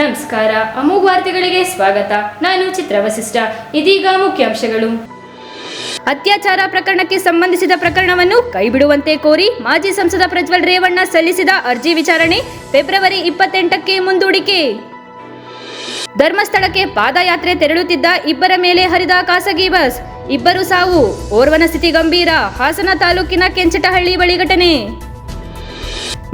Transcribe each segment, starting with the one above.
ನಮಸ್ಕಾರ. ಅಮೋಘ ವಾರ್ತೆಗಳಿಗೆ ಸ್ವಾಗತ. ನಾನು ಚಿತ್ರ ವಸಿಷ್ಠ. ಇದೀಗ ಮುಖ್ಯಾಂಶಗಳು ಅತ್ಯಾಚಾರ ಪ್ರಕರಣಕ್ಕೆ ಸಂಬಂಧಿಸಿದ ಪ್ರಕರಣವನ್ನು ಕೈಬಿಡುವಂತೆ ಕೋರಿ ಮಾಜಿ ಸಂಸದ ಪ್ರಜ್ವಲ್ ರೇವಣ್ಣ ಸಲ್ಲಿಸಿದ ಅರ್ಜಿ ವಿಚಾರಣೆ ಫೆಬ್ರವರಿ ಇಪ್ಪತ್ತೆಂಟಕ್ಕೆ ಮುಂದೂಡಿಕೆ. ಧರ್ಮಸ್ಥಳಕ್ಕೆ ಪಾದಯಾತ್ರೆ ತೆರಳುತ್ತಿದ್ದ ಇಬ್ಬರ ಮೇಲೆ ಹರಿದ ಖಾಸಗಿ ಬಸ್. ಇಬ್ಬರು ಸಾವು. ಓರ್ವನ ಸ್ಥಿತಿ ಗಂಭೀರ. ಹಾಸನ ತಾಲೂಕಿನ ಕೆಂಚಟಹಳ್ಳಿ ಬಳಿ ಘಟನೆ.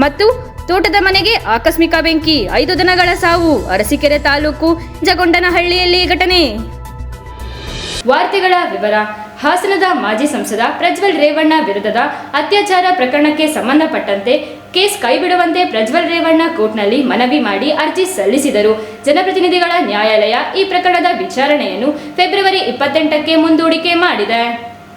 ಮತ್ತು ತೋಟದ ಮನೆಗೆ ಆಕಸ್ಮಿಕ ಬೆಂಕಿ, ಐದು ದಿನಗಳ ಸಾವು, ಅರಸೀಕೆರೆ ತಾಲೂಕು ಜಗೊಂಡನಹಳ್ಳಿಯಲ್ಲಿ ಘಟನೆ. ವಾರ್ತೆಗಳ ವಿವರ, ಹಾಸನದ ಮಾಜಿ ಸಂಸದ ಪ್ರಜ್ವಲ್ ರೇವಣ್ಣ ವಿರುದ್ಧದ ಅತ್ಯಾಚಾರ ಪ್ರಕರಣಕ್ಕೆ ಸಂಬಂಧಪಟ್ಟಂತೆ ಕೇಸ್ ಕೈಬಿಡುವಂತೆ ಪ್ರಜ್ವಲ್ ರೇವಣ್ಣ ಕೋರ್ಟ್ನಲ್ಲಿ ಮನವಿ ಮಾಡಿ ಅರ್ಜಿ ಸಲ್ಲಿಸಿದರು. ಜನಪ್ರತಿನಿಧಿಗಳ ನ್ಯಾಯಾಲಯ ಈ ಪ್ರಕರಣದ ವಿಚಾರಣೆಯನ್ನು ಫೆಬ್ರವರಿ ಇಪ್ಪತ್ತೆಂಟಕ್ಕೆ ಮುಂದೂಡಿಕೆ ಮಾಡಿದೆ.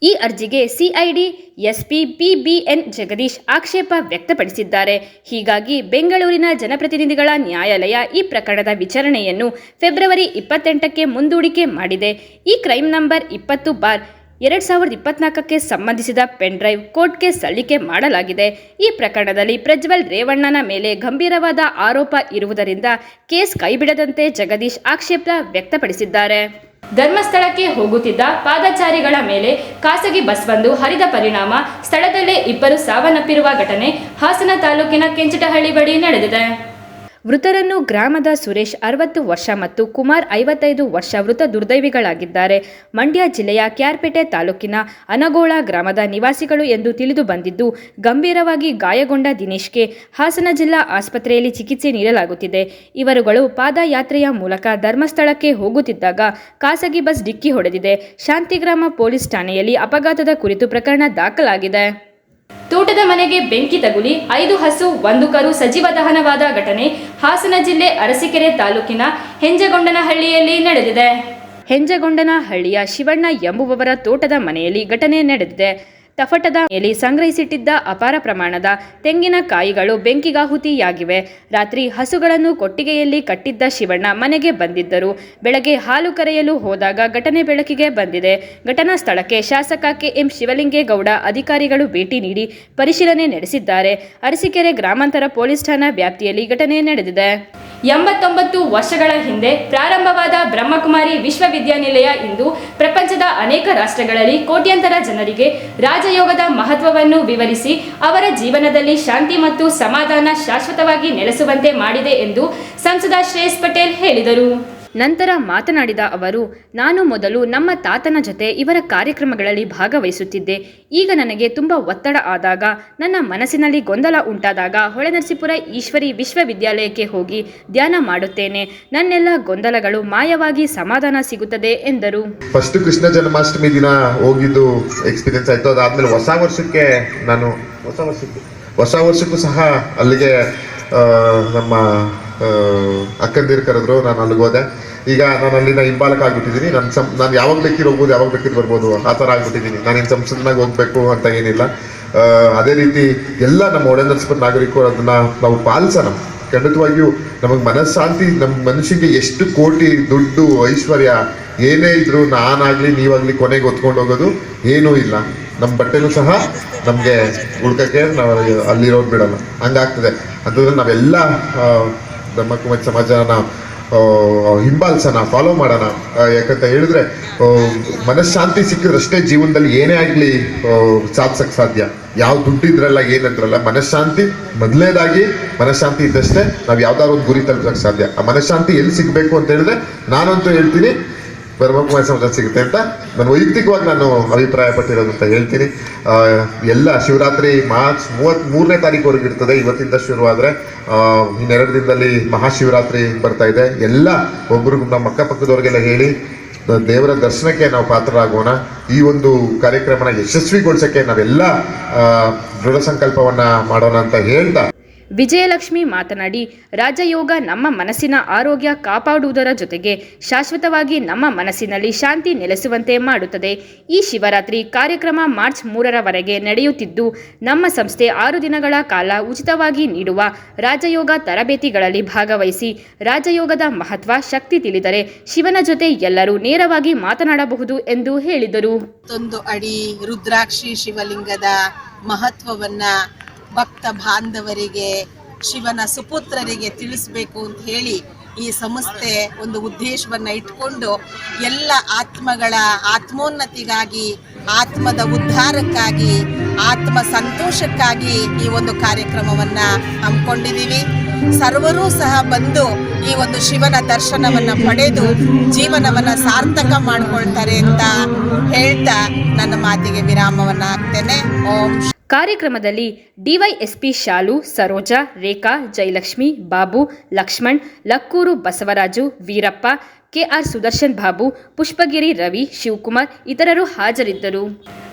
ಈ ಅರ್ಜಿಗೆ ಸಿಐಡಿ, ಎಸ್ಪಿ, ಪಿಬಿಎನ್ ಜಗದೀಶ್ ಆಕ್ಷೇಪ ವ್ಯಕ್ತಪಡಿಸಿದ್ದಾರೆ. ಹೀಗಾಗಿ ಬೆಂಗಳೂರಿನ ಜನಪ್ರತಿನಿಧಿಗಳ ನ್ಯಾಯಾಲಯ ಈ ಪ್ರಕರಣದ ವಿಚಾರಣೆಯನ್ನು ಫೆಬ್ರವರಿ ಇಪ್ಪತ್ತೆಂಟಕ್ಕೆ ಮುಂದೂಡಿಕೆ ಮಾಡಿದೆ. ಈ ಕ್ರೈಮ್ ನಂಬರ್ ಇಪ್ಪತ್ತು ಬಾರ್ ಎರಡ್ ಸಾವಿರದ ಇಪ್ಪತ್ನಾಲ್ಕಕ್ಕೆ ಸಂಬಂಧಿಸಿದ ಪೆನ್ ಡ್ರೈವ್ ಕೋರ್ಟ್ಗೆ ಸಲ್ಲಿಕೆ ಮಾಡಲಾಗಿದೆ. ಈ ಪ್ರಕರಣದಲ್ಲಿ ಪ್ರಜ್ವಲ್ ರೇವಣ್ಣನ ಮೇಲೆ ಗಂಭೀರವಾದ ಆರೋಪ ಇರುವುದರಿಂದ ಕೇಸ್ ಕೈಬಿಡದಂತೆ ಜಗದೀಶ್ ಆಕ್ಷೇಪ ವ್ಯಕ್ತಪಡಿಸಿದ್ದಾರೆ. ಧರ್ಮಸ್ಥಳಕ್ಕೆ ಹೋಗುತ್ತಿದ್ದ ಪಾದಚಾರಿಗಳ ಮೇಲೆ ಖಾಸಗಿ ಬಸ್ ಬಂದು ಹರಿದ ಪರಿಣಾಮ ಸ್ಥಳದಲ್ಲೇ ಇಬ್ಬರು ಸಾವನ್ನಪ್ಪಿರುವ ಘಟನೆ ಹಾಸನ ತಾಲೂಕಿನ ಕೆಂಚಟಹಳ್ಳಿ ಬಳಿ ನಡೆದಿದೆ. ಮೃತರನ್ನು ಗ್ರಾಮದ ಸುರೇಶ್ ಅರವತ್ತು ವರ್ಷ ಮತ್ತು ಕುಮಾರ್ ಐವತ್ತೈದು ವರ್ಷ ಮೃತ ದುರ್ದೈವಿಗಳಾಗಿದ್ದಾರೆ. ಮಂಡ್ಯ ಜಿಲ್ಲೆಯ ಕ್ಯಾರ್ಪೇಟೆ ತಾಲೂಕಿನ ಅನಗೋಳ ಗ್ರಾಮದ ನಿವಾಸಿಗಳು ಎಂದು ತಿಳಿದು ಬಂದಿದ್ದು, ಗಂಭೀರವಾಗಿ ಗಾಯಗೊಂಡ ದಿನೇಶ್ಗೆ ಹಾಸನ ಜಿಲ್ಲಾ ಆಸ್ಪತ್ರೆಯಲ್ಲಿ ಚಿಕಿತ್ಸೆ ನೀಡಲಾಗುತ್ತಿದೆ. ಇವರುಗಳು ಪಾದಯಾತ್ರೆಯ ಮೂಲಕ ಧರ್ಮಸ್ಥಳಕ್ಕೆ ಹೋಗುತ್ತಿದ್ದಾಗ ಖಾಸಗಿ ಬಸ್ ಡಿಕ್ಕಿ ಹೊಡೆದಿದೆ. ಶಾಂತಿಗ್ರಾಮ ಪೊಲೀಸ್ ಠಾಣೆಯಲ್ಲಿ ಅಪಘಾತದ ಕುರಿತು ಪ್ರಕರಣ ದಾಖಲಾಗಿದೆ. ತೋಟದ ಮನೆಗೆ ಬೆಂಕಿ ತಗುಲಿ ಐದು ಹಸು, ಒಂದು ಕರು ಸಜೀವ ದಹನವಾದ ಘಟನೆ ಹಾಸನ ಜಿಲ್ಲೆ ಅರಸೀಕೆರೆ ತಾಲೂಕಿನ ಹೆಂಜಗೊಂಡನಹಳ್ಳಿಯಲ್ಲಿ ನಡೆದಿದೆ. ಹೆಂಜಗೊಂಡನಹಳ್ಳಿಯ ಶಿವಣ್ಣ ಎಂಬುವವರ ತೋಟದ ಮನೆಯಲ್ಲಿ ಘಟನೆ ನಡೆದಿದೆ. ತಫಟದ ಮೇಲೆ ಸಂಗ್ರಹಿಸಿಟ್ಟಿದ್ದ ಅಪಾರ ಪ್ರಮಾಣದ ತೆಂಗಿನಕಾಯಿಗಳು ಬೆಂಕಿಗಾಹುತಿಯಾಗಿವೆ. ರಾತ್ರಿ ಹಸುಗಳನ್ನು ಕೊಟ್ಟಿಗೆಯಲ್ಲಿ ಕಟ್ಟಿದ್ದ ಶಿವಣ್ಣ ಮನೆಗೆ ಬಂದಿದ್ದರು. ಬೆಳಗ್ಗೆ ಹಾಲು ಕರೆಯಲು ಹೋದಾಗ ಘಟನೆ ಬೆಳಕಿಗೆ ಬಂದಿದೆ. ಘಟನಾ ಸ್ಥಳಕ್ಕೆ ಶಾಸಕ ಕೆಎಂ ಶಿವಲಿಂಗೇಗೌಡ ಅಧಿಕಾರಿಗಳು ಭೇಟಿ ನೀಡಿ ಪರಿಶೀಲನೆ ನಡೆಸಿದ್ದಾರೆ. ಅರಸಿಕೆರೆ ಗ್ರಾಮಾಂತರ ಪೊಲೀಸ್ ಠಾಣಾ ವ್ಯಾಪ್ತಿಯಲ್ಲಿ ಘಟನೆ ನಡೆದಿದೆ. ಎಂಬತ್ತೊಂಬತ್ತು ವರ್ಷಗಳ ಹಿಂದೆ ಪ್ರಾರಂಭವಾದ ಬ್ರಹ್ಮಕುಮಾರಿ ವಿಶ್ವವಿದ್ಯಾನಿಲಯ ಇಂದು ಪ್ರಪಂಚದ ಅನೇಕ ರಾಷ್ಟ್ರಗಳಲ್ಲಿ ಕೋಟ್ಯಂತರ ಜನರಿಗೆ ರಾಜಯೋಗದ ಮಹತ್ವವನ್ನು ವಿವರಿಸಿ ಅವರ ಜೀವನದಲ್ಲಿ ಶಾಂತಿ ಮತ್ತು ಸಮಾಧಾನ ಶಾಶ್ವತವಾಗಿ ನೆಲೆಸುವಂತೆ ಮಾಡಿದೆ ಎಂದು ಸಂಸದ ಶ್ರೇಯಸ್ ಪಟೇಲ್ ಹೇಳಿದರು. ನಂತರ ಮಾತನಾಡಿದ ಅವರು ನಾನು ಮೊದಲು ನಮ್ಮ ತಾತನ ಜೊತೆ ಇವರ ಕಾರ್ಯಕ್ರಮಗಳಲ್ಲಿ ಭಾಗವಹಿಸುತ್ತಿದ್ದೆ. ಈಗ ನನಗೆ ತುಂಬ ಒತ್ತಡ ಆದಾಗ ನನ್ನ ಮನಸ್ಸಿನಲ್ಲಿ ಗೊಂದಲ ಉಂಟಾದಾಗ ಹೊಳೆನರಸೀಪುರ ಈಶ್ವರಿ ವಿಶ್ವವಿದ್ಯಾಲಯಕ್ಕೆ ಹೋಗಿ ಧ್ಯಾನ ಮಾಡುತ್ತೇನೆ. ನನ್ನೆಲ್ಲ ಗೊಂದಲಗಳು ಮಾಯವಾಗಿ ಸಮಾಧಾನ ಸಿಗುತ್ತದೆ ಎಂದರು. ಫಸ್ಟ್ ಕೃಷ್ಣ ಜನ್ಮಾಷ್ಟಮಿ ದಿನ ಹೋಗಿದ್ದು ಎಕ್ಸ್ಪೀರಿಯನ್ಸ್ ಆಯ್ತು. ಅದಾದ್ಮೇಲೆ ಹೊಸ ವರ್ಷಕ್ಕೆ ನಾನು ಹೊಸ ವರ್ಷಕ್ಕೆ. ಹೊಸ ವರ್ಷಕ್ಕೂ ಸಹ ಅಲ್ಲಿಗೆ ನಮ್ಮ ಅಕ್ಕಂದಿರು ಕರೆದ್ರು, ನಾನು ಅಲ್ಲಿಗೆ ಹೋದೆ. ಈಗ ನಾನು ಅಲ್ಲಿನ ಹಿಂಬಾಲಕ ಆಗ್ಬಿಟ್ಟಿದ್ದೀನಿ ನನ್ನ ಸಂ ನಾನು ಯಾವಾಗ ಬೇಕಿರೋ ಹೋಗ್ಬೋದು, ಯಾವಾಗ ಬೇಕಿದ್ರು ಬರ್ಬೋದು. ಆ ಥರ ಆಗ್ಬಿಟ್ಟಿದ್ದೀನಿ ನಾನು ಇನ್ನು ಸಂಸತ್ನಾಗ ಹೋಗ್ಬೇಕು ಅಂತ ಏನಿಲ್ಲ. ಅದೇ ರೀತಿ ಎಲ್ಲ ನಮ್ಮ ಒಳನರ್ಸ್ಪದ ನಾಗರಿಕರು ಅದನ್ನು ನಾವು ಪಾಲಿಸೋಣ. ಖಂಡಿತವಾಗಿಯೂ ನಮಗೆ ಮನಃಶಾಂತಿ ನಮ್ಮ ಮನುಷ್ಯಗೆ ಎಷ್ಟು ಕೋಟಿ ದುಡ್ಡು, ಐಶ್ವರ್ಯ ಏನೇ ಇದ್ರು ನಾನಾಗಲಿ, ನೀವಾಗಲಿ ಕೊನೆಗೆ ಹೊತ್ಕೊಂಡು ಹೋಗೋದು ಏನೂ ಇಲ್ಲ. ನಮ್ಮ ಬಟ್ಟೆನೂ ಸಹ ನಮಗೆ ಉಳ್ಕಕ್ಕೆ ನಾವು ಅಲ್ಲಿರೋದು ಬಿಡಲ್ಲ. ಹಂಗಾಗ್ತದೆ. ಅಂತಂದರೆ ನಾವೆಲ್ಲ ಆ, ಕುಮಾರ್ ಸಮಾಜನ ಹಿಂಬಾಲಿಸೋಣ ಫಾಲೋ ಮಾಡೋಣ. ಯಾಕಂತ ಹೇಳಿದ್ರೆ ಮನಃಶಾಂತಿ ಸಿಕ್ಕಿದ್ರಷ್ಟೇ ಜೀವನದಲ್ಲಿ ಏನೇ ಆಗಲಿ ಸಾಧಿಸಕ್ಕೆ ಸಾಧ್ಯ. ಯಾವ ದುಡ್ಡಿದ್ರಲ್ಲ ಏನಂದ್ರಲ್ಲ ಮನಃಶಾಂತಿ ಮೊದಲನೇದಾಗಿ ಮನಃಶಾಂತಿ ಇದ್ದಷ್ಟೇ ನಾವು ಯಾವ್ದಾದ್ರು ಒಂದು ಗುರಿ ತಲುಪಕ್ಕೆ ಸಾಧ್ಯ. ಆ ಮನಃಶಾಂತಿ ಎಲ್ಲಿ ಸಿಗಬೇಕು ಅಂತ ಹೇಳಿದ್ರೆ ನಾನಂತೂ ಹೇಳ್ತೀನಿ ಬ್ರಹ್ಮಕುಮಾರಿ ಸಮಾಜ ಸಿಗುತ್ತೆ ಅಂತ. ನಾನು ವೈಯಕ್ತಿಕವಾಗಿ ನಾನು ಅಭಿಪ್ರಾಯ ಪಟ್ಟಿರೋದು ಹೇಳ್ತೀನಿ. ಎಲ್ಲ ಶಿವರಾತ್ರಿ ಮಾರ್ಚ್ ಮೂವತ್ತ್ ಮೂರನೇ ತಾರೀಕುವರೆಗೆ ಇರ್ತದೆ. ಇವತ್ತಿಂದ ಶುರುವಾದರೆ ಇನ್ನೆರಡು ದಿನದಲ್ಲಿ ಮಹಾಶಿವರಾತ್ರಿ ಬರ್ತಾ ಇದೆ. ಎಲ್ಲ ಒಬ್ರಿಗೂ ನಮ್ಮ ಅಕ್ಕಪಕ್ಕದವ್ರಿಗೆಲ್ಲ ಹೇಳಿ ದೇವರ ದರ್ಶನಕ್ಕೆ ನಾವು ಪಾತ್ರರಾಗೋಣ. ಈ ಒಂದು ಕಾರ್ಯಕ್ರಮನ ಯಶಸ್ವಿಗೊಳಿಸಕ್ಕೆ ನಾವೆಲ್ಲ ದೃಢ ಸಂಕಲ್ಪವನ್ನ ಮಾಡೋಣ ಅಂತ ಹೇಳ್ತಾ ವಿಜಯಲಕ್ಷ್ಮಿ ಮಾತನಾಡಿ, ರಾಜಯೋಗ ನಮ್ಮ ಮನಸ್ಸಿನ ಆರೋಗ್ಯ ಕಾಪಾಡುವುದರ ಜೊತೆಗೆ ಶಾಶ್ವತವಾಗಿ ನಮ್ಮ ಮನಸ್ಸಿನಲ್ಲಿ ಶಾಂತಿ ನೆಲೆಸುವಂತೆ ಮಾಡುತ್ತದೆ. ಈ ಶಿವರಾತ್ರಿ ಕಾರ್ಯಕ್ರಮ ಮಾರ್ಚ್ ಮೂರರವರೆಗೆ ನಡೆಯುತ್ತಿದ್ದು, ನಮ್ಮ ಸಂಸ್ಥೆ ಆರು ದಿನಗಳ ಕಾಲ ಉಚಿತವಾಗಿ ನೀಡುವ ರಾಜಯೋಗ ತರಬೇತಿಗಳಲ್ಲಿ ಭಾಗವಹಿಸಿ, ರಾಜಯೋಗದ ಮಹತ್ವ, ಶಕ್ತಿ ತಿಳಿದರೆ ಶಿವನ ಜೊತೆ ಎಲ್ಲರೂ ನೇರವಾಗಿ ಮಾತನಾಡಬಹುದು ಎಂದು ಹೇಳಿದರು. ಅಡಿ ರುದ್ರಾಕ್ಷಿ ಶಿವಲಿಂಗದ ಮಹತ್ವವನ್ನ ಭಕ್ತ ಬಾಂಧವರಿಗೆ, ಶಿವನ ಸುಪುತ್ರರಿಗೆ ತಿಳಿಸ್ಬೇಕು ಅಂತ ಹೇಳಿ ಈ ಸಂಸ್ಥೆ ಒಂದು ಉದ್ದೇಶವನ್ನ ಇಟ್ಕೊಂಡು ಎಲ್ಲ ಆತ್ಮಗಳ ಆತ್ಮೋನ್ನತಿಗಾಗಿ, ಆತ್ಮದ ಉದ್ಧಾರಕ್ಕಾಗಿ, ಆತ್ಮ ಸಂತೋಷಕ್ಕಾಗಿ ಈ ಒಂದು ಕಾರ್ಯಕ್ರಮವನ್ನು ಹಮ್ಮಿಕೊಂಡಿದ್ದೀವಿ. ಸರ್ವರೂ ಸಹ ಬಂದು ಈ ಒಂದು ಶಿವನ ದರ್ಶನವನ್ನು ಪಡೆದು ಜೀವನವನ್ನು ಸಾರ್ಥಕ ಮಾಡ್ಕೊಳ್ತಾರೆ ಅಂತ ಹೇಳ್ತಾ ನನ್ನ ಮಾತಿಗೆ ವಿರಾಮವನ್ನು ಹಾಕ್ತೇನೆ. ಓಂ ಕಾರ್ಯಕ್ರಮದಲ್ಲಿ ಡಿವೈಎಸ್ಪಿ ಶಾಲು ಸರೋಜಾ ರೇಖಾ ಜಯಲಕ್ಷ್ಮಿ ಬಾಬು ಲಕ್ಷ್ಮಣ್ ಲಕ್ಕೂರು ಬಸವರಾಜು ವೀರಪ್ಪ ಕೆಆರ್ ಸುದರ್ಶನ್ ಬಾಬು, ಪುಷ್ಪಗಿರಿ ರವಿ, ಶಿವಕುಮಾರ್ ಇತರರು ಹಾಜರಿದ್ದರು.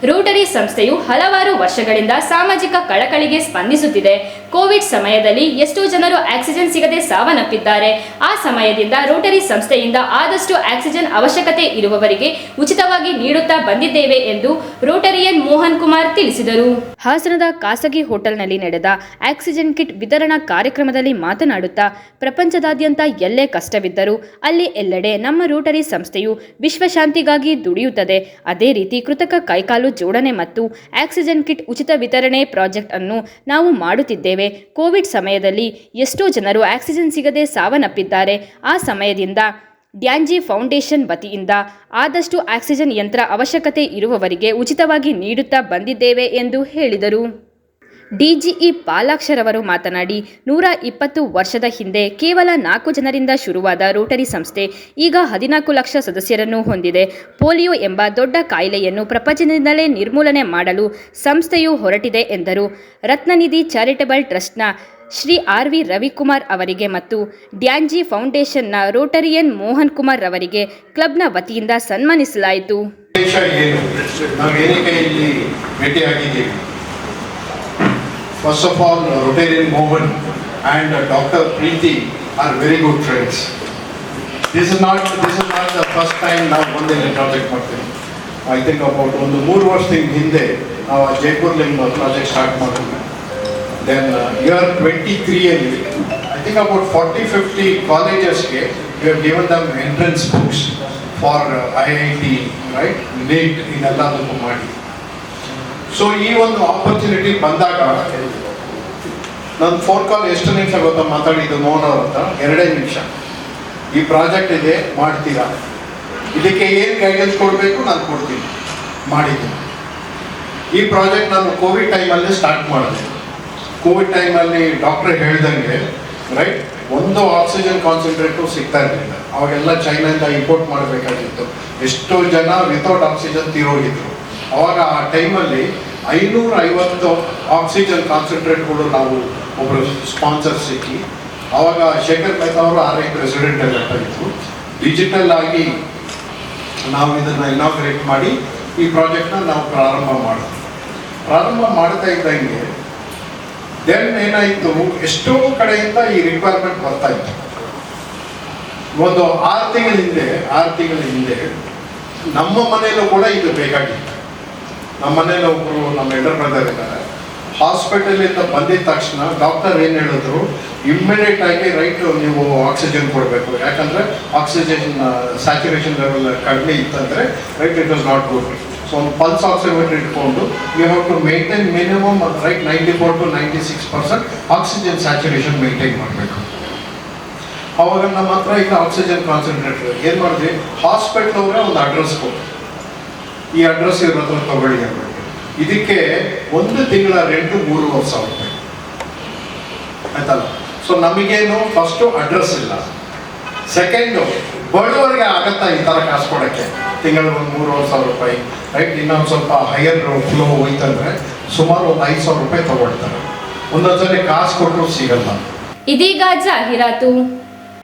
ರೋಟರಿ ಸಂಸ್ಥೆಯು ಹಲವಾರು ವರ್ಷಗಳಿಂದ ಸಾಮಾಜಿಕ ಕಳಕಳಿಗೆ ಸ್ಪಂದಿಸುತ್ತಿದೆ. ಕೋವಿಡ್ ಸಮಯದಲ್ಲಿ ಎಷ್ಟೋ ಜನರು ಆಕ್ಸಿಜನ್ ಸಿಗದೆ ಸಾವನ್ನಪ್ಪಿದ್ದಾರೆ. ಆ ಸಮಯದಿಂದ ರೋಟರಿ ಸಂಸ್ಥೆಯಿಂದ ಆದಷ್ಟು ಆಕ್ಸಿಜನ್ ಅವಶ್ಯಕತೆ ಇರುವವರಿಗೆ ಉಚಿತವಾಗಿ ನೀಡುತ್ತಾ ಬಂದಿದ್ದೇವೆ ಎಂದು ರೋಟರಿಯನ್ ಮೋಹನ್ ಕುಮಾರ್ ತಿಳಿಸಿದರು. ಹಾಸನದ ಖಾಸಗಿ ಹೋಟೆಲ್ನಲ್ಲಿ ನಡೆದ ಆಕ್ಸಿಜನ್ ಕಿಟ್ ವಿತರಣಾ ಕಾರ್ಯಕ್ರಮದಲ್ಲಿ ಮಾತನಾಡುತ್ತಾ, ಪ್ರಪಂಚದಾದ್ಯಂತ ಎಲ್ಲೇ ಕಷ್ಟವಿದ್ದರೂ ಅಲ್ಲಿ ಎಲ್ಲೆಡೆ ನಮ್ಮ ರೋಟರಿ ಸಂಸ್ಥೆಯು ವಿಶ್ವಶಾಂತಿಗಾಗಿ ದುಡಿಯುತ್ತದೆ. ಅದೇ ರೀತಿ ಕೃತಕ ಕೈಕಾಲು ಜೋಡಣೆ ಮತ್ತು ಆಕ್ಸಿಜನ್ ಕಿಟ್ ಉಚಿತ ವಿತರಣೆ ಪ್ರಾಜೆಕ್ಟ್ ಅನ್ನು ನಾವು ಮಾಡುತ್ತಿದ್ದೇವೆ. ಕೋವಿಡ್ ಸಮಯದಲ್ಲಿ ಎಷ್ಟೋ ಜನರು ಆಕ್ಸಿಜನ್ ಸಿಗದೆ ಸಾವನ್ನಪ್ಪಿದ್ದಾರೆ. ಆ ಸಮಯದಿಂದ ಡ್ಯಾಂಜಿ ಫೌಂಡೇಶನ್ ವತಿಯಿಂದ ಆದಷ್ಟು ಆಕ್ಸಿಜನ್ ಯಂತ್ರ ಅವಶ್ಯಕತೆ ಇರುವವರಿಗೆ ಉಚಿತವಾಗಿ ನೀಡುತ್ತಾ ಬಂದಿದ್ದೇವೆ ಎಂದು ಹೇಳಿದರು. ಡಿಜಿಇ ಪಾಲಾಕ್ಷರವರು ಮಾತನಾಡಿ, ನೂರ ಇಪ್ಪತ್ತು ವರ್ಷದ ಹಿಂದೆ ಕೇವಲ ನಾಲ್ಕು ಜನರಿಂದ ಶುರುವಾದ ರೋಟರಿ ಸಂಸ್ಥೆ ಈಗ ಹದಿನಾಲ್ಕು ಲಕ್ಷ ಸದಸ್ಯರನ್ನು ಹೊಂದಿದೆ. ಪೋಲಿಯೋ ಎಂಬ ದೊಡ್ಡ ಕಾಯಿಲೆಯನ್ನು ಪ್ರಪಂಚದಿಂದಲೇ ನಿರ್ಮೂಲನೆ ಮಾಡಲು ಸಂಸ್ಥೆಯು ಹೊರಟಿದೆ ಎಂದರು. ರತ್ನನಿಧಿ ಚಾರಿಟಬಲ್ ಟ್ರಸ್ಟ್ನ ಶ್ರೀ ಆರ್ ವಿ ರವಿಕುಮಾರ್ ಅವರಿಗೆ ಮತ್ತು ಡ್ಯಾಂಜಿ ಫೌಂಡೇಶನ್ನ ರೋಟರಿಯನ್ ಮೋಹನ್ ಕುಮಾರ್ ರವರಿಗೆ ಕ್ಲಬ್ನ ವತಿಯಿಂದ ಸನ್ಮಾನಿಸಲಾಯಿತು. ಭೇಟಿಯಾಗಿದ್ದೀವಿ first of all Rotarian Mohan and doctor Preethi are very good friends this is not this is not the first time ನಾವು ಒಂದೇ ಪ್ರಾಜೆಕ್ಟ್ ಮಾಡ್ತೀವಿ ಐ ಥಿಂಕ್ ಅಬೌಟ್ ಒಂದು ಮೂರು ವರ್ಷದಿಂದ ಹಿಂದೆ ನಾವು ಜೈಪುರ್ಲಿಂದ ಪ್ರಾಜೆಕ್ಟ್ ಸ್ಟಾರ್ಟ್ ಮಾಡಿದ್ವಿ. Then year twenty ತ್ರೀಯಲ್ಲಿ I think about forty fifty ಕಾಲೇಜಸ್ಗೆ you have given them entrance books for I I T right NEET ಇದೆಲ್ಲದಕ್ಕೂ ಮಾಡಿ. ಸೊ ಈ ಒಂದು ಆಪರ್ಚುನಿಟಿ ಬಂದಾಗ ನನ್ನ ಫೋನ್ ಕಾಲ್ ಎಷ್ಟು ನಿಮಿಷ ಗೊತ್ತಾ? ಮಾತಾಡಿದ್ದು ಮೋಹನ್ ಅಂತ. ಎರಡೇ ನಿಮಿಷ. ಈ ಪ್ರಾಜೆಕ್ಟ್ ಇದೆ, ಮಾಡ್ತೀರಾ? ಇದಕ್ಕೆ ಏನು ಗೈಡೆನ್ಸ್ ಕೊಡಬೇಕು ನಾನು ಕೊಡ್ತೀನಿ. ಮಾಡಿದ್ದೀನಿ. ಈ ಪ್ರಾಜೆಕ್ಟ್ ನಾನು ಕೋವಿಡ್ ಟೈಮಲ್ಲಿ ಸ್ಟಾರ್ಟ್ ಮಾಡಿದೆ. ಕೋವಿಡ್ ಟೈಮಲ್ಲಿ ಡಾಕ್ಟ್ರ್ ಹೇಳ್ದಂಗೆ ರೈಟ್ ಒಂದು ಆಕ್ಸಿಜನ್ ಕಾನ್ಸಂಟ್ರೇಟು ಸಿಗ್ತಾ ಇರಲಿಲ್ಲ. ಅವಾಗೆಲ್ಲ ಚೈನಾದಿಂದ ಇಂಪೋರ್ಟ್ ಮಾಡಬೇಕಾಗಿತ್ತು. ಎಷ್ಟೋ ಜನ ವಿತೌಟ್ ಆಕ್ಸಿಜನ್ ತೀರೋಗಿದ್ರು. ಅವಾಗ ಆ ಟೈಮಲ್ಲಿ ಐನೂರ ಐವತ್ತು ಆಕ್ಸಿಜನ್ ಕಾನ್ಸಂಟ್ರೇಟ್ಗಳು ನಾವು ಒಬ್ಬರು ಸ್ಪಾನ್ಸರ್ ಸಿಕ್ಕಿ ಅವಾಗ ಶೇಖರ್ ಮೆಹ್ತಾ ಅವರು ಆರ್ ಐ ಪ್ರೆಸಿಡೆಂಟ್ ಡಿಜಿಟಲ್ ಆಗಿ ನಾವು ಇದನ್ನು ಇನಾಗ್ರೇಟ್ ಮಾಡಿ ಈ ಪ್ರಾಜೆಕ್ಟ್ನ ನಾವು ಪ್ರಾರಂಭ ಮಾಡಿದ್ವಿ ಪ್ರಾರಂಭ ಮಾಡ್ತಾ ಇದ್ದಂಗೆ ದೆನ್ ಏನಾಯಿತು? ಎಷ್ಟೋ ಕಡೆಯಿಂದ ಈ ರಿಕ್ವೈರ್ಮೆಂಟ್ ಬರ್ತಾ ಇತ್ತು. ಒಂದು ಆರು ತಿಂಗಳ ಹಿಂದೆ, ಆರು ತಿಂಗಳ ಹಿಂದೆ ನಮ್ಮ ಮನೆಯಲ್ಲೂ ಕೂಡ ಇದು ಬೇಕಾಗಿತ್ತು. ನಮ್ಮ ಮನೇಲಿ ಒಬ್ಬರು ನಮ್ಮ ಎಲ್ಡರ್ ಬ್ರದರ್ ಇದ್ದಾರೆ. ಹಾಸ್ಪಿಟಲಿಂದ ಬಂದಿದ ತಕ್ಷಣ ಡಾಕ್ಟರ್ ಏನು ಹೇಳಿದ್ರು ಇಮ್ಮಿಡಿಯೇಟ್ ಆಗಿ ರೈಟ್ ನೀವು ಆಕ್ಸಿಜನ್ ಕೊಡಬೇಕು. ಯಾಕಂದ್ರೆ ಆಕ್ಸಿಜನ್ ಸ್ಯಾಚುರೇಷನ್ ಲೆವೆಲ್ ಕಡಿಮೆ ಇತ್ತಂದ್ರೆ right it was not good. So ಒಂದು ಪಲ್ಸ್ ಆಕ್ಸಿಮೀಟರ್ ಇಟ್ಕೊಂಡು you have to maintain minimum right ninety four to ninety six percent oxygen saturation maintain ಮಾಡಬೇಕು. ಅವಾಗ ನಮ್ಮ ಹತ್ರ ಈಗ ಆಕ್ಸಿಜನ್ ಕಾನ್ಸಂಟ್ರೇಟರ್ ಏನು ಮಾಡಿದ್ವಿ ಹಾಸ್ಪಿಟ್ಲ್ ಅವರೇ ಒಂದು ಅಡ್ರೆಸ್ ಕೊಟ್ಟು ಈ ಅಡ್ರೆಸ್ ಇವ್ರ ಹತ್ರ ತಗೊಳ್ಳಿ ಅಂದ್ಬಿಟ್ಟು ಇದಕ್ಕೆ ಒಂದು ತಿಂಗಳ ರೆಂಟು ಮೂರುವರೆ ಸಾವಿರ ರೂಪಾಯಿ ಆಯ್ತಲ್ಲ? ಸೊ ನಮಗೇನು ಫಸ್ಟು ಅಡ್ರೆಸ್ ಇಲ್ಲ. ಸೆಕೆಂಡು ಬಡವರಿಗೆ ಆಗತ್ತಾ ಈ ಥರ ಕಾಸು ಕೊಡೋಕ್ಕೆ. ತಿಂಗಳಿಗೆ ಒಂದು ಮೂರುವರೆ ಸಾವಿರ ರೂಪಾಯಿ ರೈಟ್ ಇನ್ನೊಂದು ಸ್ವಲ್ಪ ಹೈಯರ್ ಫ್ಲೋ ಹೋಯ್ತಂದ್ರೆ ಸುಮಾರು ಒಂದು ಐದು ಸಾವಿರ ರೂಪಾಯಿ ತಗೊಳ್ತಾರೆ. ಒಂದೊಂದ್ಸರಿ ಕಾಸು ಕೊಟ್ಟರು ಸಿಗಲ್ಲ. ಇದೀಗ ಜಾಹೀರಾತು.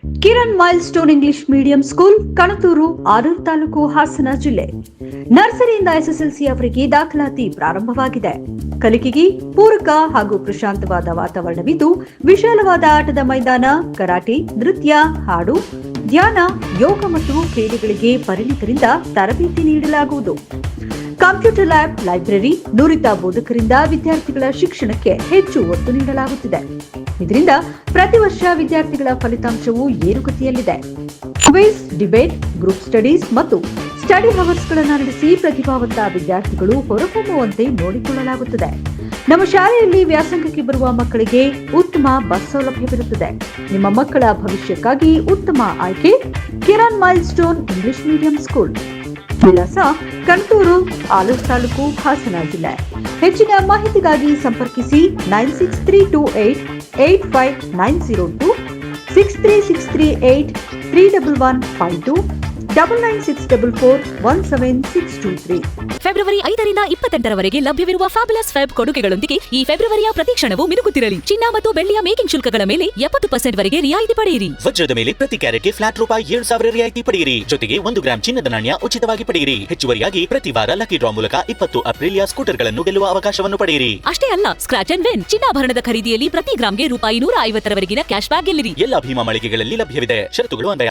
Kiran milestone English medium school, Kanathur, Arur taluk, Hassan ಜಿಲ್ಲೆ. ನರ್ಸರಿಯಿಂದ ಎಸ್ಎಸ್ಎಲ್ಸಿ ಅವರಿಗೆ ದಾಖಲಾತಿ ಪ್ರಾರಂಭವಾಗಿದೆ. ಕಲಿಕೆಗೆ ಪೂರಕ ಹಾಗೂ ಪ್ರಶಾಂತವಾದ ವಾತಾವರಣವಿದ್ದು, ವಿಶಾಲವಾದ ಆಟದ ಮೈದಾನ, ಕರಾಟೆ, ನೃತ್ಯ, ಹಾಡು, ಧ್ಯಾನ, ಯೋಗ ಮತ್ತು ಕ್ರೀಡೆಗಳಿಗೆ ಪರಿಣಿತರಿಂದ ತರಬೇತಿ ನೀಡಲಾಗುವುದು. ಕಂಪ್ಯೂಟರ್ ಲ್ಯಾಬ್ ಲೈಬ್ರರಿ ನುರಿತ ಬೋಧಕರಿಂದ ವಿದ್ಯಾರ್ಥಿಗಳ ಶಿಕ್ಷಣಕ್ಕೆ ಹೆಚ್ಚು ಒತ್ತು ನೀಡಲಾಗುತ್ತಿದೆ. ಇದರಿಂದ ಪ್ರತಿ ವರ್ಷ ವಿದ್ಯಾರ್ಥಿಗಳ ಫಲಿತಾಂಶವು ಏರುಗತಿಯಲ್ಲಿದೆ. ಕ್ವಿಜ್, ಡಿಬೇಟ್, ಗ್ರೂಪ್ ಸ್ಟಡೀಸ್ ಮತ್ತು ಸ್ಟಡಿ ಹವರ್ಸ್ಗಳನ್ನು ನಡೆಸಿ ಪ್ರತಿಭಾವಂತ ವಿದ್ಯಾರ್ಥಿಗಳು ಹೊರಹೊಮ್ಮುವಂತೆ ನೋಡಿಕೊಳ್ಳಲಾಗುತ್ತದೆ. ನಮ್ಮ ಶಾಲೆಯಲ್ಲಿ ವ್ಯಾಸಂಗಕ್ಕೆ ಬರುವ ಮಕ್ಕಳಿಗೆ ಉತ್ತಮ ಬಸ್ ಸೌಲಭ್ಯವಿರುತ್ತದೆ. ನಿಮ್ಮ ಮಕ್ಕಳ ಭವಿಷ್ಯಕ್ಕಾಗಿ ಉತ್ತಮ ಆಯ್ಕೆ Kiran milestone English medium school. ವಿಳಾಸ ಕಂಟೂರು ಆಲೂರು ತಾಲೂಕು ಹಾಸನ ಜಿಲ್ಲೆ. ಹೆಚ್ಚಿನ ಮಾಹಿತಿಗಾಗಿ ಸಂಪರ್ಕಿಸಿ nine six three two eight eight five nine zero two six three six three eight three double one five two double nine six double four one seven six two three February ಐದರಿಂದ ಇಪ್ಪತ್ತೆಂಟರವರೆಗೆ ಲಭ್ಯವಿರುವ fabulous fab ಕೊಡುಗೆಗಳೊಂದಿಗೆ ಈ ಫೆಬ್ರವರಿಯ ಪ್ರತಿಕ್ಷಣವು ಮಿನುಗುತ್ತಿರಲಿ. ಚಿನ್ನ ಮತ್ತು ಬೆಳ್ಳಿಯ making ಶುಲ್ಕಗಳ ಮೇಲೆ ಎಪ್ಪತ್ತು ಪರ್ಸೆಂಟ್ ವರೆಗೆ ರಿಯಾಯಿತಿ ಪಡೆಯಿರಿ. ವಜ್ರದ ಮೇಲೆ ಪ್ರತಿ ಕ್ಯಾರೆಟ್ಗೆ ಫ್ಲಾಟ್ ರೂಪಾಯಿ ಏಳು ಸಾವಿರ ರಿಯಾಯಿತಿ ಪಡೆಯಿರಿ. ಜೊತೆಗೆ ಒಂದು ಗ್ರಾಂ ಚಿನ್ನದ ನಾಣ್ಯ ಉಚಿತವಾಗಿ ಪಡೆಯಿರಿ. ಹೆಚ್ಚುವರಿಯಾಗಿ ಪ್ರತಿ ವಾರ ಲಕ್ಕಿ ಡ್ರಾ ಮೂಲಕ ಇಪ್ಪತ್ತು ಅಪ್ರಿಲಿಯಾ ಸ್ಕೂಟರ್ಗಳನ್ನು ಗೆಲ್ಲುವ ಅವಕಾಶವನ್ನು ಪಡೆಯಿರಿ. ಅಷ್ಟೇ ಅಲ್ಲ ಸ್ಕ್ರಾಚ್ ಅಂಡ್ ವೆನ್ ಚಿನ್ನಾಭರಣದ ಖರೀದಿಯಲ್ಲಿ ಪ್ರತಿ ಗ್ರಾಮ್ಗೆ ರೂಪಾಯಿ ನೂರ ಐವತ್ತರವರೆಗಿನ ಕ್ಯಾಶ್ ಬ್ಯಾಕ್ ಗೆಲ್ಲಿರಿ. ಎಲ್ಲ ಭೀಮಾ ಮಳಿಗೆಗಳಲ್ಲಿ ಲಭ್ಯವಿದೆ. ಷರತ್ತುಗಳು ಅನ್ವಯ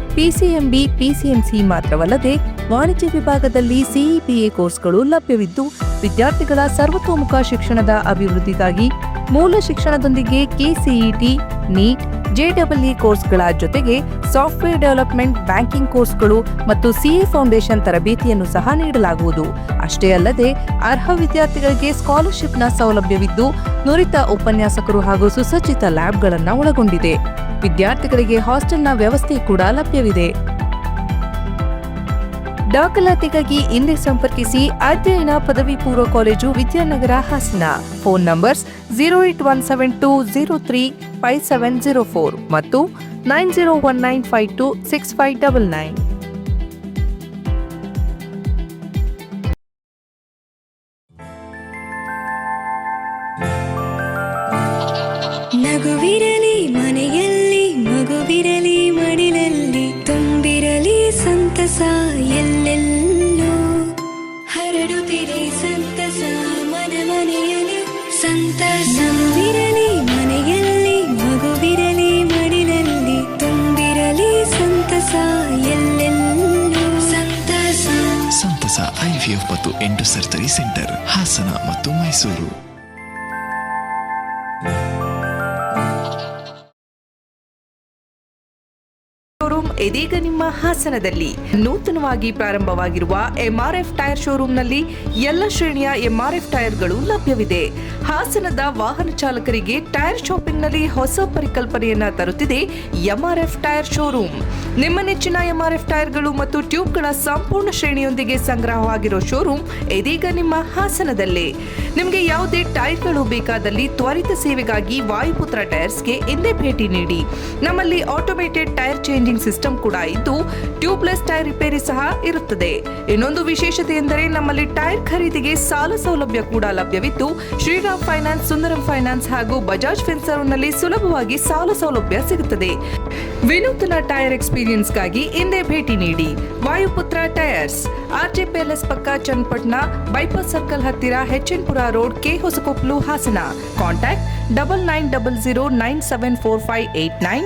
ಪಿಸಿಎಂಬಿ, ಪಿಸಿಎಂಸಿ ಮಾತ್ರವಲ್ಲದೆ ವಾಣಿಜ್ಯ ವಿಭಾಗದಲ್ಲಿ ಸಿಇಪಿಎ ಕೋರ್ಸ್ಗಳು ಲಭ್ಯವಿದ್ದು, ವಿದ್ಯಾರ್ಥಿಗಳ ಸರ್ವತೋಮುಖ ಶಿಕ್ಷಣದ ಅಭಿವೃದ್ಧಿಗಾಗಿ ಮೂಲ ಶಿಕ್ಷಣದೊಂದಿಗೆ ಕೆಸಿಇಟಿ, ನೀಟ್ ಜೆಡಬ್ಲ್ಇ ಕೋರ್ಸ್ಗಳ ಜೊತೆಗೆ ಸಾಫ್ಟ್ವೇರ್ ಡೆವಲಪ್ಮೆಂಟ್ ಬ್ಯಾಂಕಿಂಗ್ ಕೋರ್ಸ್ಗಳು ಮತ್ತು ಸಿಎ ಫೌಂಡೇಶನ್ ತರಬೇತಿಯನ್ನು ಸಹ ನೀಡಲಾಗುವುದು. ಅಷ್ಟೇ ಅಲ್ಲದೆ, ಅರ್ಹ ವಿದ್ಯಾರ್ಥಿಗಳಿಗೆ ಸ್ಕಾಲರ್ಶಿಪ್ನ ಸೌಲಭ್ಯವಿದ್ದು, ನುರಿತ ಉಪನ್ಯಾಸಕರು ಹಾಗೂ ಸುಸಜ್ಜಿತ ಲ್ಯಾಬ್ಗಳನ್ನು ಒಳಗೊಂಡಿದೆ. ವಿದ್ಯಾರ್ಥಿಗಳಿಗೆ ಹಾಸ್ಟೆಲ್ನ ವ್ಯವಸ್ಥೆ ಕೂಡ ಲಭ್ಯವಿದೆ. ದಾಖಲಾತಿಗಾಗಿ ಹಿಂದೆ ಸಂಪರ್ಕಿಸಿ ಅಧ್ಯಯನ ಪದವಿ ಪೂರ್ವ college Vidyanagar Hassan. Phone numbers zero eight one seven two zero three five seven zero four ಮತ್ತು nine zero one nine five two six five double nine. ಮತ್ತು ಮೈಸೂರು ಶೋರೂಮ್ ಇದೀಗ ನಿಮ್ಮ ಹಾಸನದಲ್ಲಿ ನೂತನವಾಗಿ ಪ್ರಾರಂಭವಾಗಿರುವ ಎಂಆರ್ಎಫ್ ಟೈರ್ ಶೋರೂಮ್ನಲ್ಲಿ ಎಲ್ಲ ಶ್ರೇಣಿಯ ಎಂಆರ್ಎಫ್ ಟೈರ್ಗಳು ಲಭ್ಯವಿದೆ. ಹಾಸನದ ವಾಹನ ಚಾಲಕರಿಗೆ ಟೈರ್ ಶಾಪಿಂಗ್ನಲ್ಲಿ ಹೊಸ ಪರಿಕಲ್ಪನೆಯನ್ನ ತರುತ್ತಿದೆ ಎಂಆರ್ಎಫ್ ಟೈರ್ ಶೋರೂಮ್. ನಿಮ್ಮ ನೆಚ್ಚಿನ ಎಂಆರ್ಎಫ್ ಟೈರ್ಗಳು ಮತ್ತು ಟ್ಯೂಬ್ಗಳ ಸಂಪೂರ್ಣ ಶ್ರೇಣಿಯೊಂದಿಗೆ ಸಂಗ್ರಹವಾಗಿರೋ ಶೋರೂಮ್ ಇದೀಗ ನಿಮ್ಮ ಹಾಸನದಲ್ಲೇ. ನಿಮಗೆ ಯಾವುದೇ ಟೈರ್ಗಳು ಬೇಕಾದಲ್ಲಿ ತ್ವರಿತ ಸೇವೆಗಾಗಿ ವಾಯುಪುತ್ರ ಟೈರ್ಸ್ಗೆ ಎಂದೇ ಭೇಟಿ ನೀಡಿ. ನಮ್ಮಲ್ಲಿ ಆಟೋಮೇಟೆಡ್ ಟೈರ್ ಚೇಂಜಿಂಗ್ ಸಿಸ್ಟಮ್ ಕೂಡ ಇದ್ದು ಟ್ಯೂಬ್ಲೆಸ್ ಟೈರ್ ರಿಪೇರಿ ಸಹ ಇರುತ್ತದೆ. ಇನ್ನೊಂದು ವಿಶೇಷತೆ ಎಂದರೆ ನಮ್ಮಲ್ಲಿ ಟೈರ್ ಖರೀದಿಗೆ ಸಾಲ ಸೌಲಭ್ಯ ಕೂಡ ಲಭ್ಯವಿದ್ದು, ಶ್ರೀರಾಮ್ ಫೈನಾನ್ಸ್, ಸುಂದರಂ ಫೈನಾನ್ಸ್ ಹಾಗೂ ಬಜಾಜ್ ಫಿನ್ಸರ್ನಲ್ಲಿ ಸುಲಭವಾಗಿ ಸಾಲ ಸೌಲಭ್ಯ ಸಿಗುತ್ತದೆ. ವಿನೂತನ ಟೈರ್ ಎಕ್ಸ್ಪೀರಿಯನ್ಸ್ಗಾಗಿ ಹಿಂದೆ ಭೇಟಿ ನೀಡಿ. ವಾಯುಪುತ್ರ ಟೈರ್ಸ್, ಆರ್ಜೆ ಪ್ಯಾಲೇಸ್ ಪಕ್ಕ ಚನ್ನಪಟ್ಟಣ, ಬೈಪಾಸ್ ಸರ್ಕಲ್ ಹತ್ತಿರ ಹೆಚ್ಎನ್ಪುರ ಪುರ road K Hosakoppalu Hassan. Contact double nine double zero nine seven four five eight nine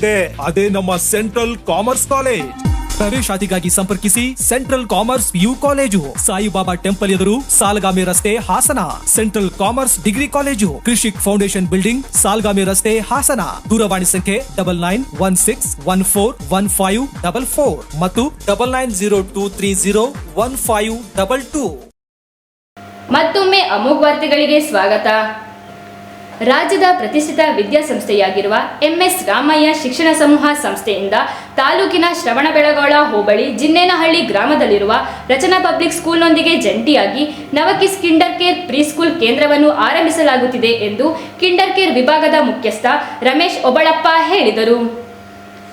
ಅದೇ ನಮ್ಮ ಸೆಂಟ್ರಲ್ ಕಾಮರ್ಸ್ ಕಾಲೇಜ್. ಪ್ರವೇಶಾತಿಗಾಗಿ ಸಂಪರ್ಕಿಸಿ central commerce U college. Saibaba temple ಎದುರು ಸಾಲಗಾಮಿ ರಸ್ತೆ Hassan. Central commerce degree college. Krishik foundation building Salgami ರಸ್ತೆ ಹಾಸನ. ದೂರವಾಣಿ ಸಂಖ್ಯೆ double nine one six one four one five double four ಮತ್ತು double nine zero two three zero one five double two ಮತ್ತೊಮ್ಮೆ ಅಮೋಘ್ ವಾರ್ತೆಗಳಿಗೆ ಸ್ವಾಗತ. ರಾಜ್ಯದ ಪ್ರತಿಷ್ಠಿತ ವಿದ್ಯಾಸಂಸ್ಥೆಯಾಗಿರುವ ಎಂಎಸ್ ರಾಮಯ್ಯ ಶಿಕ್ಷಣ ಸಮೂಹ ಸಂಸ್ಥೆಯಿಂದ ತಾಲೂಕಿನ ಶ್ರವಣಬೆಳಗೊಳ ಹೋಬಳಿ ಜಿನ್ನೇನಹಳ್ಳಿ ಗ್ರಾಮದಲ್ಲಿರುವ ರಚನಾ ಪಬ್ಲಿಕ್ ಸ್ಕೂಲ್ನೊಂದಿಗೆ ಜಂಟಿಯಾಗಿ ನವಕಿಸ್ ಕಿಂಡರ್ ಕೇರ್ ಪ್ರೀಸ್ಕೂಲ್ ಕೇಂದ್ರವನ್ನು ಆರಂಭಿಸಲಾಗುತ್ತಿದೆ ಎಂದು ಕಿಂಡರ್ ಕೇರ್ ವಿಭಾಗದ ಮುಖ್ಯಸ್ಥ ರಮೇಶ್ ಒಬಳಪ್ಪ ಹೇಳಿದರು.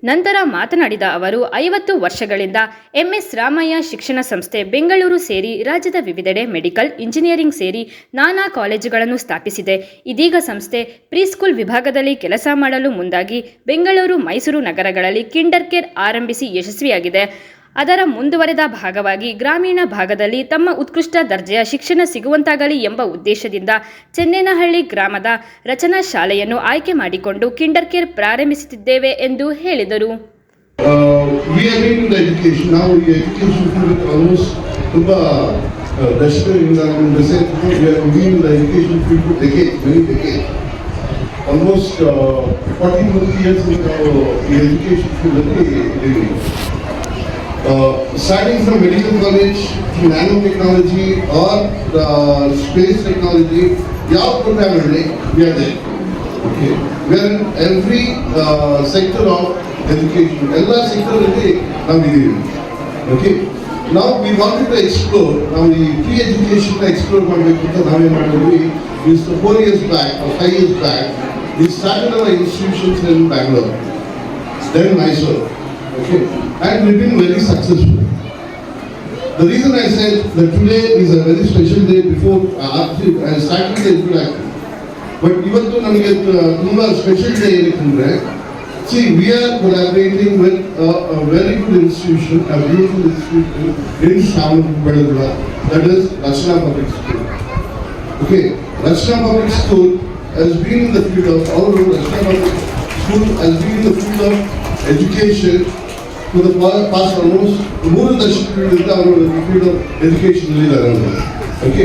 ನಂತರ ಮಾತನಾಡಿದ ಅವರು, ಐವತ್ತು ವರ್ಷಗಳಿಂದ ಎಂಎಸ್ ರಾಮಯ್ಯ ಶಿಕ್ಷಣ ಸಂಸ್ಥೆ ಬೆಂಗಳೂರು ಸೇರಿ ರಾಜ್ಯದ ವಿವಿಧೆಡೆ ಮೆಡಿಕಲ್ ಇಂಜಿನಿಯರಿಂಗ್ ಸೇರಿ ನಾನಾ ಕಾಲೇಜುಗಳನ್ನು ಸ್ಥಾಪಿಸಿದೆ. ಇದೀಗ ಸಂಸ್ಥೆ ಪ್ರೀಸ್ಕೂಲ್ ವಿಭಾಗದಲ್ಲಿ ಕೆಲಸ ಮಾಡಲು ಮುಂದಾಗಿ ಬೆಂಗಳೂರು ಮೈಸೂರು ನಗರಗಳಲ್ಲಿ ಕಿಂಡರ್ ಕೇರ್ ಆರಂಭಿಸಿ ಯಶಸ್ವಿಯಾಗಿದೆ. ಅದರ ಮುಂದುವರೆದ ಭಾಗವಾಗಿ ಗ್ರಾಮೀಣ ಭಾಗದಲ್ಲಿ ತಮ್ಮ ಉತ್ಕೃಷ್ಟ ದರ್ಜೆಯ ಶಿಕ್ಷಣ ಸಿಗುವಂತಾಗಲಿ ಎಂಬ ಉದ್ದೇಶದಿಂದ ಚೆನ್ನೇನಹಳ್ಳಿ ಗ್ರಾಮದ ರಚನಾ ಶಾಲೆಯನ್ನು ಆಯ್ಕೆ ಮಾಡಿಕೊಂಡು ಕಿಂಡರ್ ಕೇರ್ ಪ್ರಾರಂಭಿಸುತ್ತಿದ್ದೇವೆ ಎಂದು ಹೇಳಿದರು. uh, 40 years ನಾವು ಈ education ಫೀಲ್ಡಲ್ಲಿ ಇದ್ದೀವಿ. Uh, starting from medical college to nanotechnology or the space technology, ಯಾವ program ಇರಲಿ, we are there. Okay. We are in every uh, sector of education. ಎಲ್ಲ ಸೆಕ್ಟರ್ ಅಲ್ಲಿ ನಾವು ಇದ್ದೀವಿ ಓಕೆ ನಾವು ವಿ ವಾಂಟೆಡ್ ಟು ಎಕ್ಸ್ಪ್ಲೋರ್ ನಾವು ಈ ಪ್ರೀ ಎಜುಕೇಶನ್ ಎಕ್ಸ್ಪ್ಲೋರ್ ಮಾಡಬೇಕು ಅಂತ ನಾವೇನು ಮಾಡಿದ್ವಿ is four years back five years back we started our institutions in Bangalore then Mysuru Okay and we been very successful The reason I said that today is a very special day before uh, I started the introduction. But ಇವತ್ತು ನಮಗೆ ತುಂಬ special day ಏನಕ್ಕೆ see we are collaborating with very good institution a beautiful institution in Shravanabelagola that is Rachana public school okay Rachana public school has been in the field of all over Rachna Public School has been in the field of education the pa- past almost ದಶಕಗಳಿಂದ ಅವರು field of education okay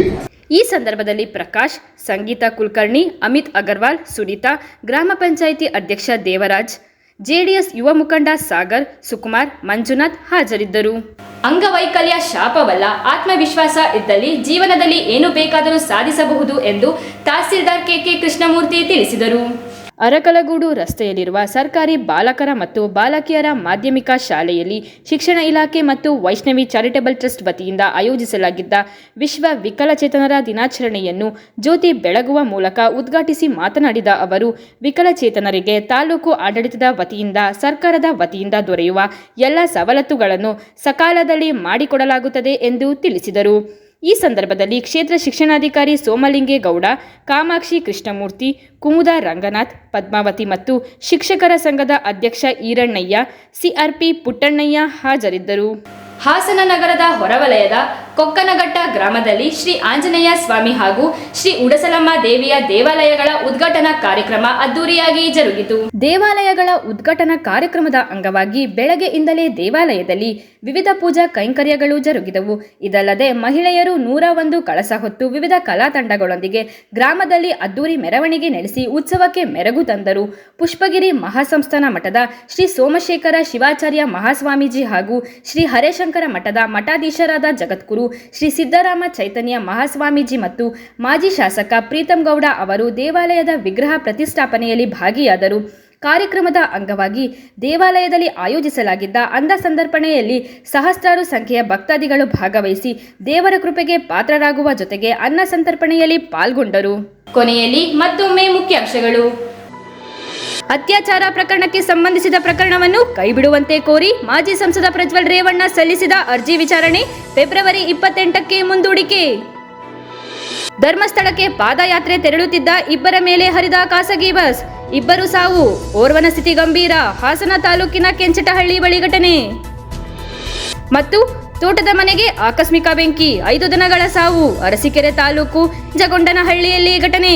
ಈ ಸಂದರ್ಭದಲ್ಲಿ ಪ್ರಕಾಶ್, ಸಂಗೀತ ಕುಲಕರ್ಣಿ, ಅಮಿತ್ ಅಗರ್ವಾಲ್, ಸುನೀತಾ, ಗ್ರಾಮ ಪಂಚಾಯಿತಿ ಅಧ್ಯಕ್ಷ Devaraj, JDS ಯುವ ಮುಖಂಡ ಸಾಗರ್, ಸುಕುಮಾರ್, ಮಂಜುನಾಥ್ ಹಾಜರಿದ್ದರು. ಅಂಗವೈಕಲ್ಯ ಶಾಪವಲ್ಲ, ಆತ್ಮವಿಶ್ವಾಸ ಇದ್ದಲ್ಲಿ ಜೀವನದಲ್ಲಿ ಏನು ಬೇಕಾದರೂ ಸಾಧಿಸಬಹುದು ಎಂದು ತಹಸೀಲ್ದಾರ್ ಕೆಕೆ ಕೃಷ್ಣಮೂರ್ತಿ ತಿಳಿಸಿದರು. ಅರಕಲಗೂಡು ರಸ್ತೆಯಲ್ಲಿರುವ ಸರ್ಕಾರಿ ಬಾಲಕರ ಮತ್ತು ಬಾಲಕಿಯರ ಮಾಧ್ಯಮಿಕ ಶಾಲೆಯಲ್ಲಿ ಶಿಕ್ಷಣ ಇಲಾಖೆ ಮತ್ತು ವೈಷ್ಣವಿ ಚಾರಿಟಬಲ್ ಟ್ರಸ್ಟ್ ವತಿಯಿಂದ ಆಯೋಜಿಸಲಾಗಿದ್ದ ವಿಶ್ವ ವಿಕಲಚೇತನರ ದಿನಾಚರಣೆಯನ್ನು ಜ್ಯೋತಿ ಬೆಳಗುವ ಮೂಲಕ ಉದ್ಘಾಟಿಸಿ ಮಾತನಾಡಿದ ಅವರು, ವಿಕಲಚೇತನರಿಗೆ ತಾಲೂಕು ಆಡಳಿತದ ವತಿಯಿಂದ, ಸರ್ಕಾರದ ವತಿಯಿಂದ ದೊರೆಯುವ ಎಲ್ಲ ಸವಲತ್ತುಗಳನ್ನು ಸಕಾಲದಲ್ಲಿ ಮಾಡಿಕೊಡಲಾಗುತ್ತದೆ ಎಂದು ತಿಳಿಸಿದರು. ಈ ಸಂದರ್ಭದಲ್ಲಿ ಕ್ಷೇತ್ರ ಶಿಕ್ಷಣಾಧಿಕಾರಿ ಸೋಮಲಿಂಗೇಗೌಡ, ಕಾಮಾಕ್ಷಿ ಕೃಷ್ಣಮೂರ್ತಿ, ಕುಮುದ ರಂಗನಾಥ್, ಪದ್ಮಾವತಿ ಮತ್ತು ಶಿಕ್ಷಕರ ಸಂಘದ ಅಧ್ಯಕ್ಷ ಈರಣ್ಣಯ್ಯ, ಸಿಆರ್ಪಿ ಪುಟ್ಟಣ್ಣಯ್ಯ ಹಾಜರಿದ್ದರು. ಹಾಸನ ನಗರದ ಹೊರವಲಯದ ಕೊಕ್ಕನಘಟ್ಟ ಗ್ರಾಮದಲ್ಲಿ ಶ್ರೀ ಆಂಜನೇಯ ಸ್ವಾಮಿ ಹಾಗೂ ಶ್ರೀ ಉಡಸಲಮ್ಮ ದೇವಿಯ ದೇವಾಲಯಗಳ ಉದ್ಘಾಟನಾ ಕಾರ್ಯಕ್ರಮ ಅದ್ದೂರಿಯಾಗಿ ಜರುಗಿತು. ದೇವಾಲಯಗಳ ಉದ್ಘಾಟನಾ ಕಾರ್ಯಕ್ರಮದ ಅಂಗವಾಗಿ ಬೆಳಗ್ಗೆಯಿಂದಲೇ ದೇವಾಲಯದಲ್ಲಿ ವಿವಿಧ ಪೂಜಾ ಕೈಂಕರ್ಯಗಳು ಜರುಗಿದವು. ಇದಲ್ಲದೆ ಮಹಿಳೆಯರು ನೂರ ಒಂದು ಕಳಸ ಹೊತ್ತು ವಿವಿಧ ಕಲಾ ತಂಡಗಳೊಂದಿಗೆ ಗ್ರಾಮದಲ್ಲಿ ಅದ್ದೂರಿ ಮೆರವಣಿಗೆ ನಡೆಸಿ ಉತ್ಸವಕ್ಕೆ ಮೆರಗು ತಂದರು. ಪುಷ್ಪಗಿರಿ ಮಹಾಸಂಸ್ಥಾನ ಮಠದ ಶ್ರೀ ಸೋಮಶೇಖರ ಶಿವಾಚಾರ್ಯ ಮಹಾಸ್ವಾಮೀಜಿ ಹಾಗೂ ಶ್ರೀ ಹರೇಶಂಕರ ಮಠದ ಮಠಾಧೀಶರಾದ ಜಗದ್ಗುರು ಶ್ರೀ ಸಿದ್ದರಾಮ ಚೈತನ್ಯ ಮಹಾಸ್ವಾಮೀಜಿ ಮತ್ತು ಮಾಜಿ ಶಾಸಕ ಪ್ರೀತಂ ಗೌಡ ಅವರು ದೇವಾಲಯದ ವಿಗ್ರಹ ಪ್ರತಿಷ್ಠಾಪನೆಯಲ್ಲಿ ಭಾಗಿಯಾದರು. ಕಾರ್ಯಕ್ರಮದ ಅಂಗವಾಗಿ ದೇವಾಲಯದಲ್ಲಿ ಆಯೋಜಿಸಲಾಗಿದ್ದ ಅಂದ ಸಂದರ್ಪಣೆಯಲ್ಲಿ ಸಹಸ್ರಾರು ಸಂಖ್ಯೆಯ ಭಕ್ತಾದಿಗಳು ಭಾಗವಹಿಸಿ ದೇವರ ಕೃಪೆಗೆ ಪಾತ್ರರಾಗುವ ಜೊತೆಗೆ ಅನ್ನ ಸಂತರ್ಪಣೆಯಲ್ಲಿ ಪಾಲ್ಗೊಂಡರು. ಕೊನೆಯಲ್ಲಿ ಮತ್ತೊಮ್ಮೆ ಮುಖ್ಯಾಂಶಗಳು. ಅತ್ಯಾಚಾರ ಪ್ರಕರಣಕ್ಕೆ ಸಂಬಂಧಿಸಿದ ಪ್ರಕರಣವನ್ನು ಕೈಬಿಡುವಂತೆ ಕೋರಿ ಮಾಜಿ ಸಂಸದ ಪ್ರಜ್ವಲ್ ರೇವಣ್ಣ ಸಲ್ಲಿಸಿದ ಅರ್ಜಿ ವಿಚಾರಣೆ ಫೆಬ್ರವರಿ ಇಪ್ಪತ್ತೆಂಟಕ್ಕೆ ಮುಂದೂಡಿಕೆ. ಧರ್ಮಸ್ಥಳಕ್ಕೆ ಪಾದಯಾತ್ರೆ ತೆರಳುತ್ತಿದ್ದ ಇಬ್ಬರ ಮೇಲೆ ಹರಿದ ಖಾಸಗಿ ಬಸ್, ಇಬ್ಬರು ಸಾವು. ಓರ್ವನ ಸ್ಥಿತಿ ಗಂಭೀರ. ಹಾಸನ ತಾಲೂಕಿನ ಕೆಂಚಟಹಳ್ಳಿ ಬಳಿ ಘಟನೆ. ಮತ್ತು ತೋಟದ ಮನೆಗೆ ಆಕಸ್ಮಿಕ ಬೆಂಕಿ, ಐದು ದಿನಗಳ ಸಾವು. ಅರಸೀಕೆರೆ ತಾಲೂಕು ಜಗೊಂಡನಹಳ್ಳಿಯಲ್ಲಿ ಘಟನೆ.